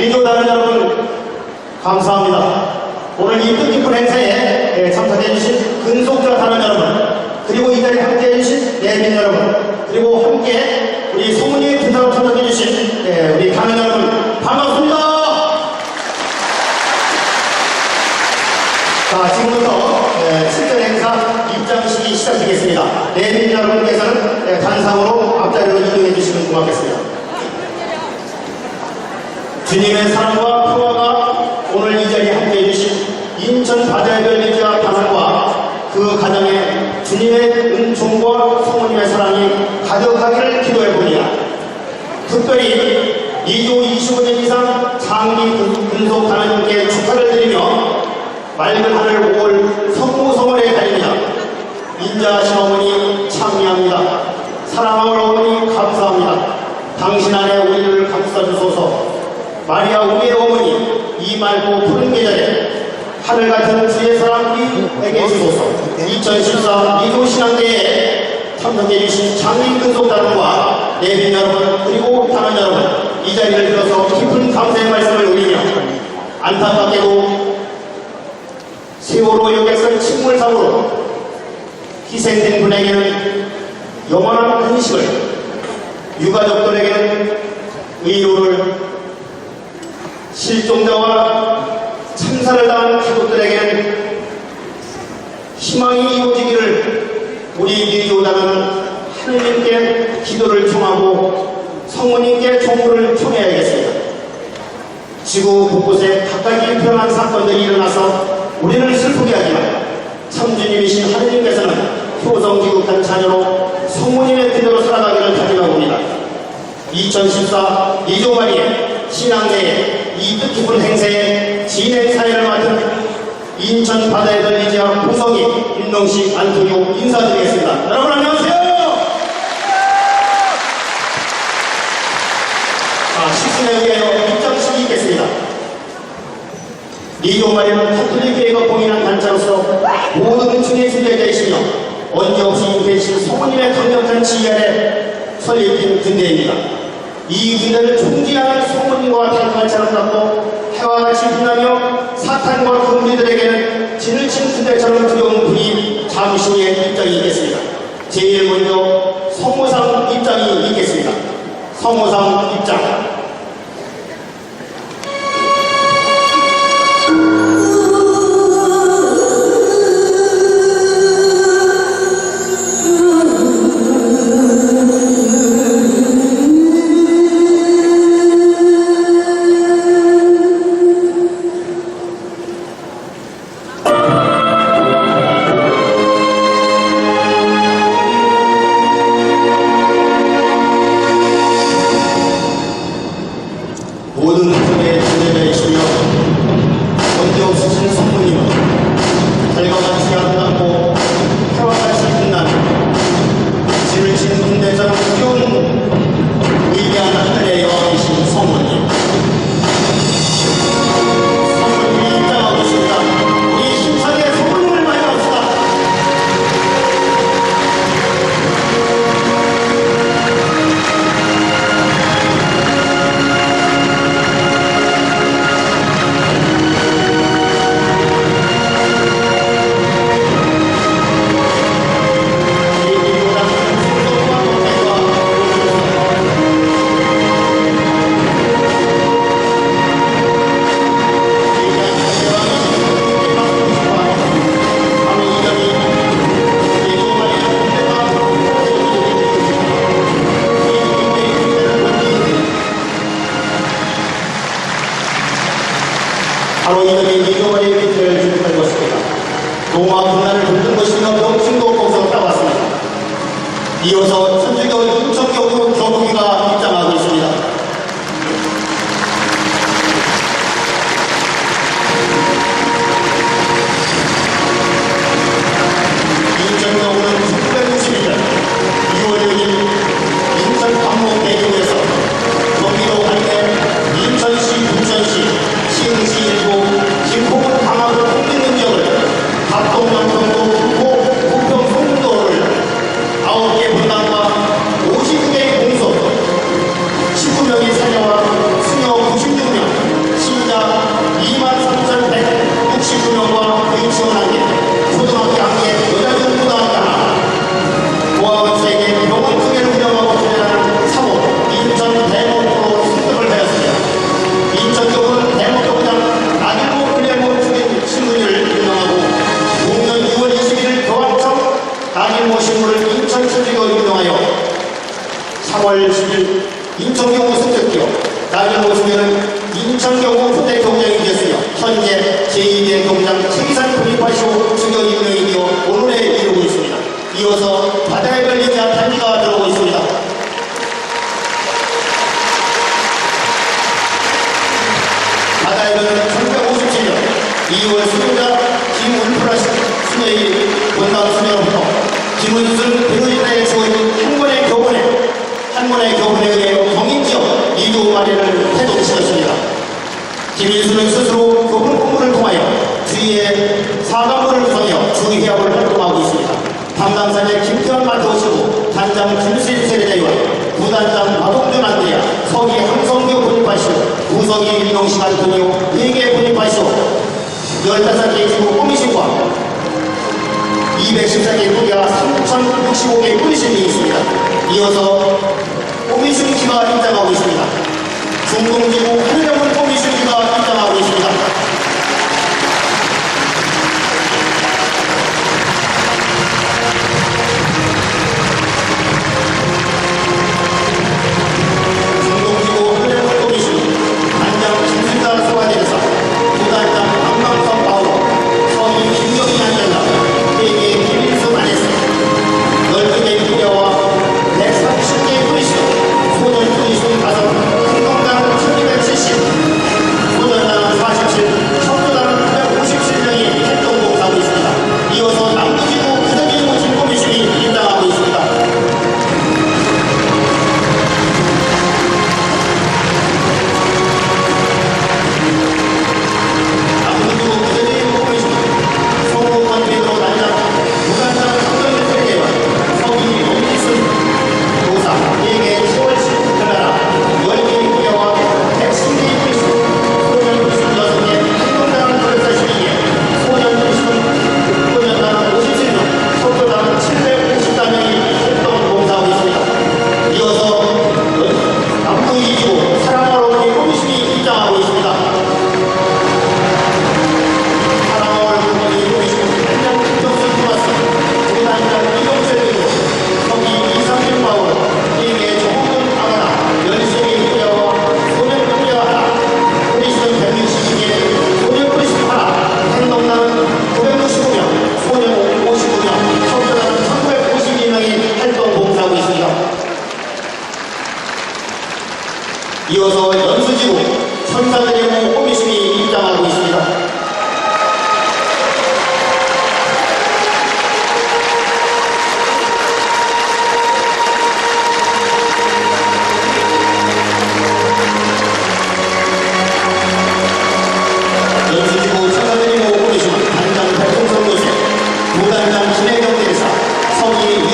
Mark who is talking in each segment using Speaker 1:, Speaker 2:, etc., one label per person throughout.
Speaker 1: 민주당 여러분 감사합니다. 오늘 이 뜻깊은 행사에 예, 참석해주신 근속자 단원 여러분 그리고 이 자리에 함께해주신 내빈 여러분 그리고 함께 우리 소문의 군사로 참석해주신 예, 우리 단원 여러분 반갑습니다. 자 지금부터 예, 7절 행사 입장식이 시작되겠습니다. 내빈 여러분께서는 예, 단상으로 앞자리로 이동해 주시면 고맙겠습니다. 주님의 사랑과 평화가 오늘 이 자리에 함께 해 주신 인천 바다별 리지아 가정과 그 가정에 주님의 은총과 성모님의 사랑이 가득하기를 기도해 보니라. 특별히 2조 25년 이상 장기 근- 근속 하나님께 축하를 드리며 맑은 하늘 5월 성모성월에 달립니다. 인자하신 어머니 참미합니다. 사랑하는 어머니 감사합니다. 당신 안에 우리를 감싸주소서. 마리아 우리의 어머니 이 맑고 푸른 계절에 하늘 같은 주의 사랑 우리에게 주소서. 2014 미도 신앙대에 참석해 주신 장인 근속단원과 내빈 여러분 그리고 당원 여러분 이 자리를 빌어서 깊은 감사의 말씀을 올리며 안타깝게도 세월호 여객선 침몰 사고로 희생된 분에게는 영원한 근식을 유가족들에게는 의료를 실종자와 참사를 당한 가족들에게는 희망이 이루어지기를 우리 리조단은 하느님께 기도를 청하고 성모님께 종부를 청해야겠습니다. 지구 곳곳에 각각이 일어난 사건들이 일어나서 우리를 슬프게 하지만 참주님이신 하느님께서는 효성지국한 자녀로 성모님의 기도로 살아가기를 다짐하옵니다. 2014 이조마리의 신앙대회 이 뜻깊은 행사의 진행 사회를 맡은 인천 바다에 들리지아 부성이 윤동식 안토니오 인사드리겠습니다. 여러분 안녕하세요. 자, 식순에 의하여 입장식이 있겠습니다. 이종마리는 카톨릭교회가 공인한 단체로서 모든 층의 순례자이시며 언제 없이 계신 성모님의 강력한 지휘 아래 설립된 군대입니다. 이 군대를 갖고 해와 같이 빛나며 사탄과 금리들에게는 진을 친 군대처럼 두려운 분이 잠시 후에 입장이 있겠습니다. 제일 먼저 성모상 입장이 있겠습니다. 성모상 입장. 김일수는 스스로 교품 공부를 통하여 주위의 사관부를 구성하여 주의해학을 활동하고 있습니다. 담당산의 김태환 만드시고 단장 김수일 세대대원 부단장 마동들만 대야 서기 항성교 분입하시오 구성이 민동시간 동요 4개 분입하시오 15개의 기부 꾸미신과 214개의 뿌리와 3,065개의 뿌리신이 있습니다. 이어서 꾸미신 기가 입장하고 있습니다. 중동지구 하늘정을 ちらの1名のみでした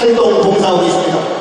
Speaker 1: 활동 봉사하고 계십니다.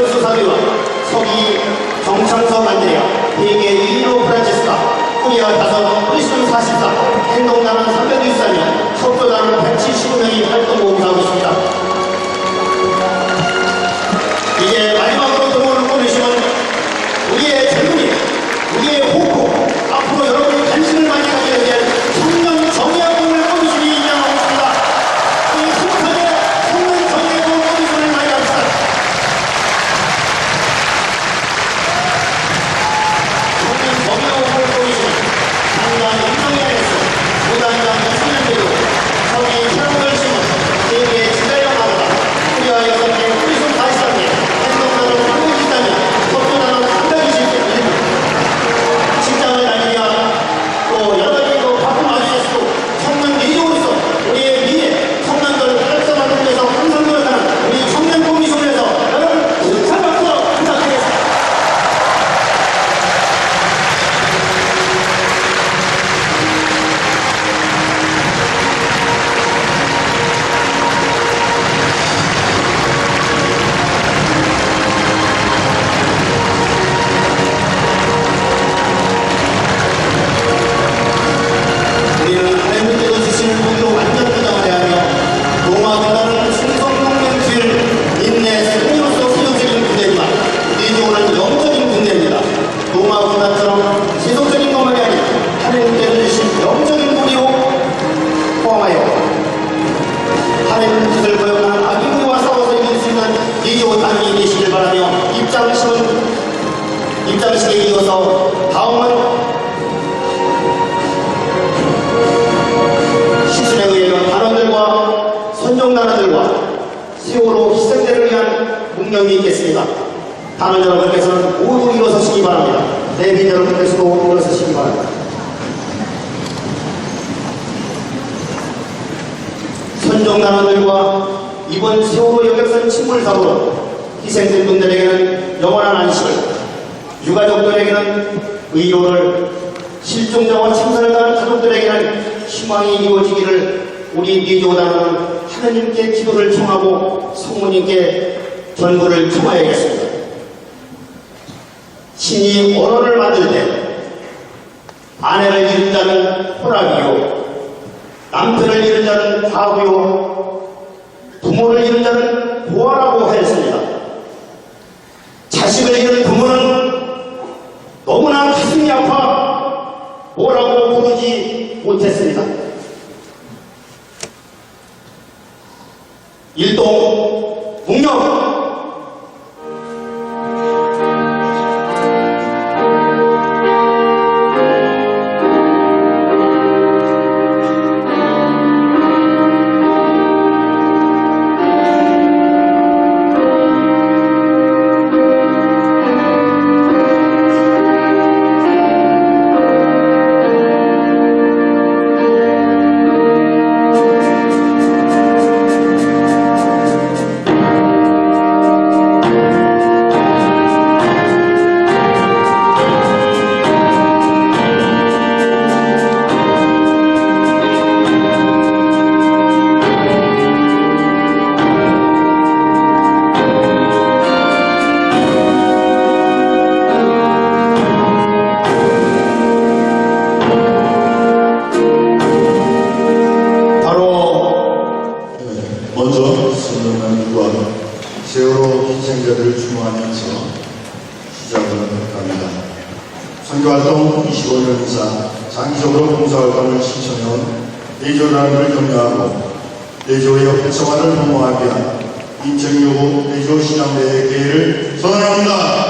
Speaker 1: 이철수 사위와 서기 정창서 안드레아 세계 1호 프란치스카 코리아 다섯 1순 44 행동단원 3 6 4 단원 여러분께서는 모두 일어서시기 바랍니다. 내빈 여러분께서도 일어서시기 바랍니다. 선종단원들과 이번 세월호 여객선 침몰 사고로 희생된 분들에게는 영원한 안식을, 유가족들에게는 의료를, 실종자와 참사를 당한 가족들에게는 희망이 이루어지기를 우리 미조단은 하나님께 기도를 청하고 성모님께 전부를 청하야겠습니다. 신이 언어를 만들 때 아내를 잃은 자는 호락이요 남편을 잃은 자는 과부요 부모를 잃은 자는 보아라고 하였습니다. 자식을 잃은 부모는 너무나 가슴이 아파 뭐라고 부르지
Speaker 2: 못했습니다. 선교활동 25년 이상 장기적으로 봉사활동을 실천해온 대조단을 격려하고 대조의 활성화를 도모하기 위한 인천여고 대조시장대회 개회를 선언합니다.